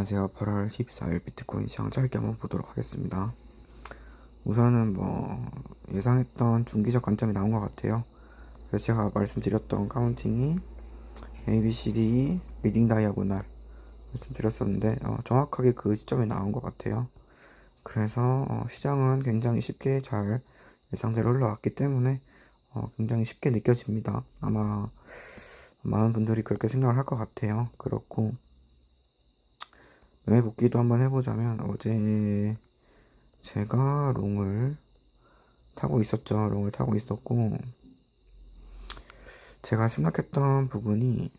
안녕하세요. 8월 14일 비트코인 시장 짧게 한번 보도록 하겠습니다. 우선은 뭐 예상했던 중기적 관점이 나온 것 같아요. 그래서 제가 말씀드렸던 카운팅이 A, B, C, D, 리딩 다이아고날 말씀드렸었는데 어, 정확하게 그 시점에 나온 것 같아요. 그래서 어, 시장은 굉장히 쉽게 잘 예상대로 흘러왔기 때문에 어, 굉장히 쉽게 느껴집니다. 아마 많은 분들이 그렇게 생각을 할 것 같아요. 그렇고 매매 복귀도 한번 해보자면 어제 제가 롱을 타고 있었죠. 롱을 타고 있었고 제가 생각했던 부분이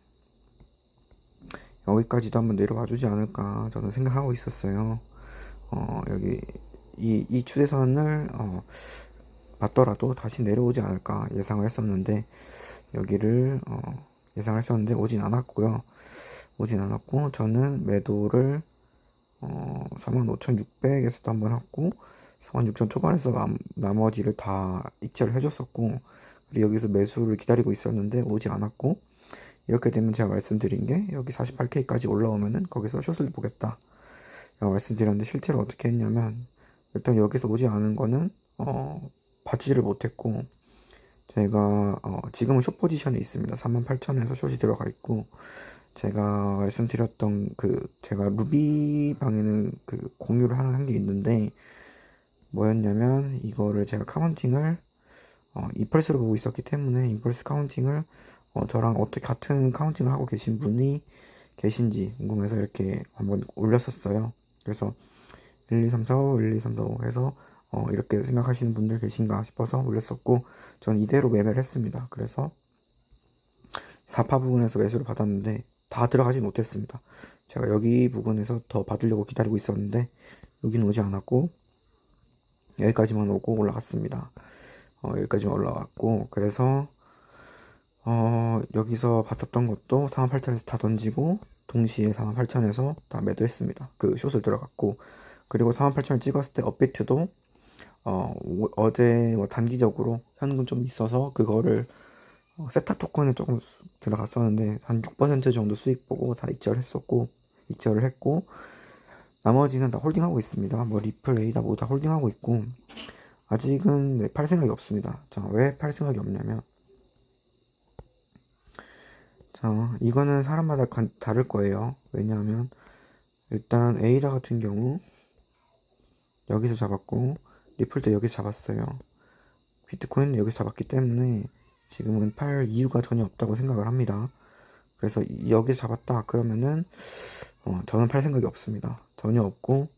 여기까지도 한번 내려와 주지 않을까 저는 생각하고 있었어요. 어, 여기 이, 이 추세선을 어, 봤더라도 다시 내려오지 않을까 예상을 했었는데 여기를 어, 예상을 했었는데 오진 않았고요. 오진 않았고 저는 매도를 어, 45,600에서도 한 번 했고 46,000 초반에서 남, 나머지를 다 입찰을 해줬었고 그리고 여기서 매수를 기다리고 있었는데 오지 않았고 이렇게 되면 제가 말씀드린 게 여기 48K까지 올라오면은 거기서 숏을 보겠다. 제가 말씀드렸는데 실제로 어떻게 했냐면 일단 여기서 오지 않은 거는 어, 받지를 못했고 제가 어, 지금은 숏 포지션에 있습니다. 38,000에서 숏이 들어가 있고 제가 말씀드렸던 그 제가 루비 방에는 그 공유를 하나 한 게 있는데 뭐였냐면 이거를 제가 카운팅을 어, 임펄스로 보고 있었기 때문에 임펄스 카운팅을 어, 저랑 어떻게 같은 카운팅을 하고 계신 분이 계신지 궁금해서 이렇게 한번 올렸었어요. 그래서 1, 2, 3, 4, 5, 1, 2, 3, 4, 5 해서 어, 이렇게 생각하시는 분들 계신가 싶어서 올렸었고 전 이대로 매매를 했습니다. 그래서 4파 부분에서 매수를 받았는데 다 들어가지 못했습니다. 제가 여기 부분에서 더 받으려고 기다리고 있었는데 여기는 오지 않았고 여기까지만 오고 올라갔습니다. 어, 여기까지만 올라왔고 그래서 어, 여기서 받았던 것도 48,000에서 다 던지고 동시에 48,000에서 다 매도했습니다. 그 숏을 들어갔고 그리고 48,000을 찍었을 때 업비트도 어, 어제 뭐 단기적으로 현금 좀 있어서 그거를 어, 세타 토큰에 조금 수, 들어갔었는데 한 6% 정도 수익 보고 다 입절을 했었고 입절을 했고 나머지는 다 홀딩하고 있습니다. 뭐 리플, 에이다 모두 다 홀딩하고 있고 아직은 네, 팔 생각이 없습니다. 자, 왜팔 생각이 없냐면 자, 이거는 사람마다 간, 다를 거예요. 왜냐하면 일단 에이다 같은 경우 여기서 잡았고 리플도 여기서 잡았어요. 비트코인은 여기서 잡았기 때문에 지금은 팔 이유가 전혀 없다고 생각을 합니다. 그래서 여기 잡았다 그러면은 어, 저는 팔 생각이 없습니다. 전혀 없고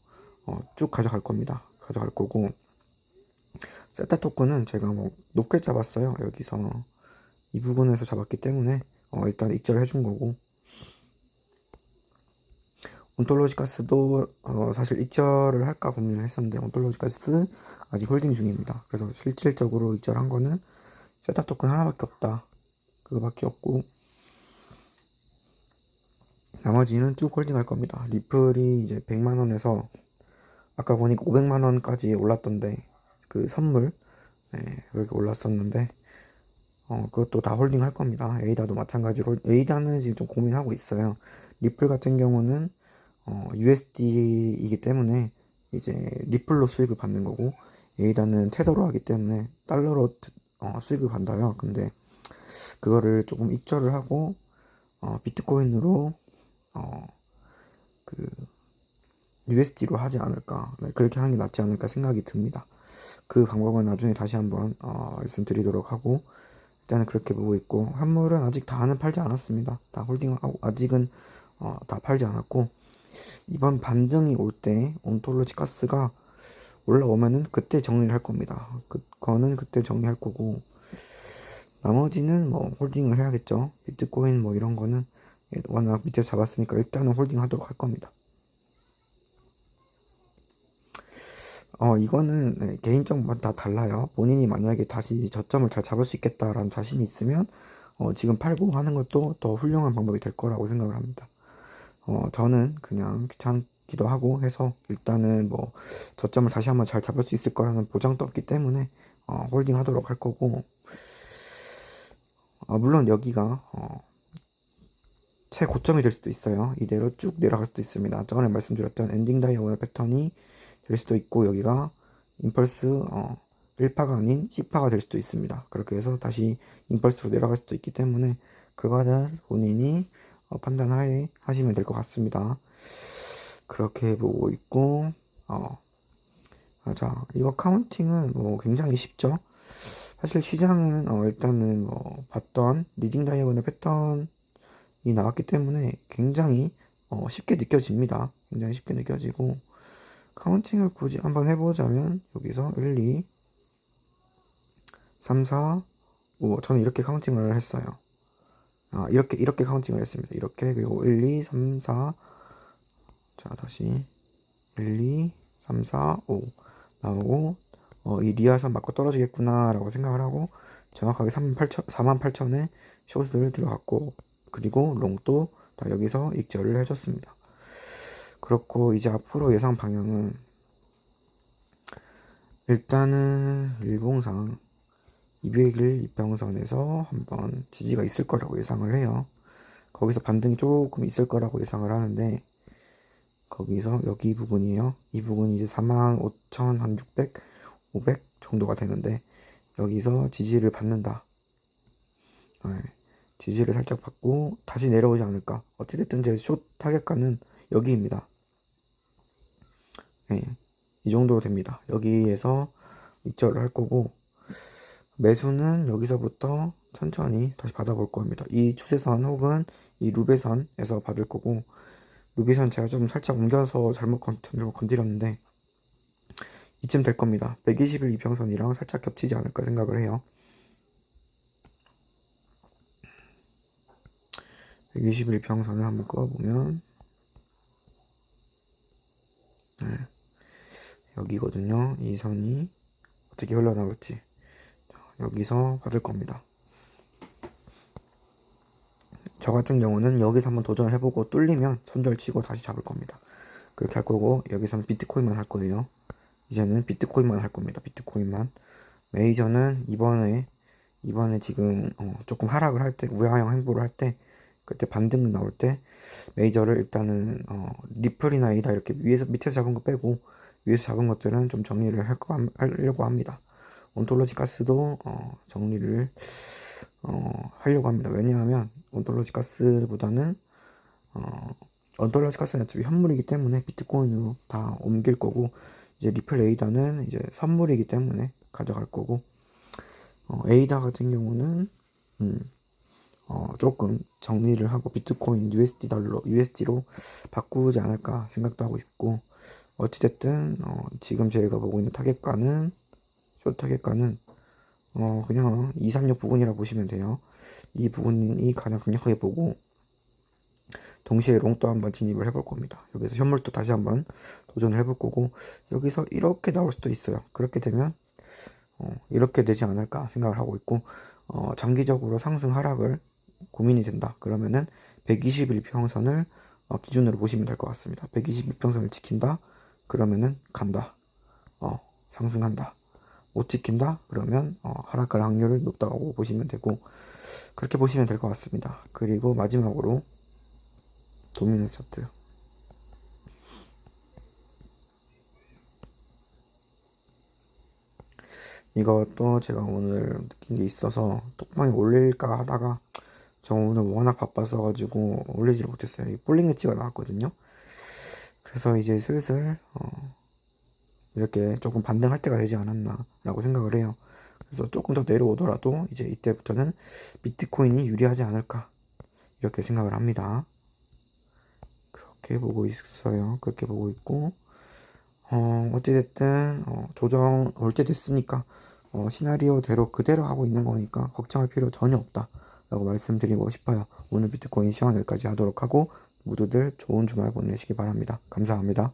어, 쭉 가져갈 겁니다. 가져갈 거고 세타 토큰은 제가 뭐 높게 잡았어요. 여기서 이 부분에서 잡았기 때문에 어, 일단 익절을 해준 거고 온톨로지 가스도 어, 사실 입절을 할까 고민을 했었는데 온톨로지 가스 아직 홀딩 중입니다. 그래서 실질적으로 입절한 거는 세타 토큰 하나밖에 없다. 그거밖에 없고 나머지는 쭉 홀딩 할 겁니다. 리플이 이제 100만 원에서 아까 보니까 500만 원까지 올랐던데 그 선물 네, 그렇게 올랐었는데 어, 그것도 다 홀딩 할 겁니다. 에이다도 마찬가지로 에이다는 지금 좀 고민하고 있어요. 리플 같은 경우는 어, USD이기 때문에 이제 리플로 수익을 받는 거고 에이다는 테더로 하기 때문에 달러로 어, 수익을 받아요. 근데 그거를 조금 입절을 하고 어, 비트코인으로 어, 그 USD로 하지 않을까 네, 그렇게 하는 게 낫지 않을까 생각이 듭니다. 그 방법은 나중에 다시 한번 어, 말씀드리도록 하고 일단은 그렇게 보고 있고 환물은 아직 다는 팔지 않았습니다. 다 홀딩하고 아직은 어, 다 팔지 않았고 이번 반등이 올 때 온톨로지 가스가 올라오면은 그때 정리를 할 겁니다. 그거는 그때 정리할 거고 나머지는 뭐 홀딩을 해야겠죠. 비트코인 뭐 이런 거는 워낙 밑에 잡았으니까 일단은 홀딩 하도록 할 겁니다. 어, 이거는 네, 개인적으로 다 달라요. 본인이 만약에 다시 저점을 잘 잡을 수 있겠다라는 자신이 있으면 어, 지금 팔고 하는 것도 더 훌륭한 방법이 될 거라고 생각을 합니다. 어, 저는 그냥 귀찮 기도 하고 해서 일단은 뭐 저점을 다시 한번 잘 잡을 수 있을 거라는 보장도 없기 때문에 어, 홀딩 하도록 할 거고 어, 물론 여기가 어, 최고점이 될 수도 있어요. 이대로 쭉 내려갈 수도 있습니다. 저번에 말씀드렸던 엔딩 다이아고널 패턴이 될 수도 있고 여기가 임펄스 어, 1파가 아닌 10파가 될 수도 있습니다. 그렇게 해서 다시 임펄스로 내려갈 수도 있기 때문에 그거는 본인이 어, 판단하에 하시면 될 것 같습니다. 그렇게 보고 있고 어, 자 이거 카운팅은 뭐 굉장히 쉽죠. 사실 시장은 어, 일단은 뭐 봤던 리딩 다이아고널 패턴이 나왔기 때문에 굉장히 어, 쉽게 느껴집니다. 굉장히 쉽게 느껴지고 카운팅을 굳이 한번 해보자면 여기서 1, 2, 3, 4, 5 저는 이렇게 카운팅을 했어요. 아 이렇게 이렇게 카운팅을 했습니다. 이렇게 그리고 1, 2, 3, 4 자 다시 1, 2, 3, 4, 5 나오고 어, 이 리아선 맞고 떨어지겠구나 라고 생각을 하고 정확하게 4만 8천에 숏을 들어갔고 그리고 롱도 다 여기서 익절을 해줬습니다. 그렇고 이제 앞으로 예상 방향은 일단은 일봉상 200일 이평선에서 한번 지지가 있을 거라고 예상을 해요. 거기서 반등이 조금 있을 거라고 예상을 하는데 거기서 여기 부분이에요. 이 부분이 이제 45,600, 500 정도가 되는데 여기서 지지를 받는다. 네, 지지를 살짝 받고 다시 내려오지 않을까. 어찌됐든 제 숏 타겟가는 여기입니다. 네, 이 정도 됩니다. 여기에서 입절을 할 거고 매수는 여기서부터 천천히 다시 받아볼 겁니다. 이 추세선 혹은 이 루베선에서 받을 거고 루비선 제가 좀 살짝 옮겨서 잘못 건드렸는데 이쯤 될 겁니다. 120일 이평선이랑 살짝 겹치지 않을까 생각을 해요. 120일 이평선을 한번 그어보면 네. 여기거든요. 이 선이 어떻게 흘러나올지 여기서 받을 겁니다. 저 같은 경우는 여기서 한번 도전을 해보고 뚫리면 손절 치고 다시 잡을 겁니다. 그렇게 할 거고 여기서는 비트코인만 할 거예요. 이제는 비트코인만 할 겁니다. 비트코인만. 메이저는 이번에 이번에 지금 어, 조금 하락을 할 때 우하형 행보를 할 때 그때 반등 나올 때 메이저를 일단은 어, 리플이나 이다 이렇게 위에서 밑에서 잡은 거 빼고 위에서 잡은 것들은 좀 정리를 할 거, 하려고 합니다. 온톨로지 가스도 어, 정리를 어, 하려고 합니다. 왜냐하면 온톨로지 가스보다는 어, 온톨로지 가스는 어차피 현물이기 때문에 비트코인으로 다 옮길 거고 이제 리플 에이다는 이제 선물이기 때문에 가져갈 거고 어, 에이다 같은 경우는 음, 어, 조금 정리를 하고 비트코인 USD 달러 USD로 바꾸지 않을까 생각도 하고 있고 어찌됐든 어, 지금 저희가 보고 있는 타겟가는 쇼 타겟가는 어, 그냥 2, 3력 부분이라 보시면 돼요. 이 부분이 가장 강력하게 보고 동시에 롱도 한번 진입을 해볼 겁니다. 여기서 현물도 다시 한번 도전을 해볼 거고 여기서 이렇게 나올 수도 있어요. 그렇게 되면 어, 이렇게 되지 않을까 생각을 하고 있고 어, 장기적으로 상승 하락을 고민이 된다. 그러면은 121평선을 어, 기준으로 보시면 될 것 같습니다. 121평선을 지킨다. 그러면은 간다. 어, 상승한다. 못 지킨다? 그러면 어, 하락할 확률을 높다고 보시면 되고 그렇게 보시면 될 것 같습니다. 그리고 마지막으로 도미너스 차트 이것도 제가 오늘 느낀 게 있어서 톡방에 올릴까 하다가 저 오늘 워낙 바빠서 가지고 올리지를 못했어요. 이 볼링 엣지가 나왔거든요. 그래서 이제 슬슬 어, 이렇게 조금 반등할 때가 되지 않았나라고 생각을 해요. 그래서 조금 더 내려오더라도 이제 이때부터는 비트코인이 유리하지 않을까 이렇게 생각을 합니다. 그렇게 보고 있어요. 그렇게 보고 있고 어, 어찌됐든 어, 조정 올 때 됐으니까 어, 시나리오대로 그대로 하고 있는 거니까 걱정할 필요 전혀 없다 라고 말씀드리고 싶어요. 오늘 비트코인 시황 여기까지 하도록 하고 모두들 좋은 주말 보내시기 바랍니다. 감사합니다.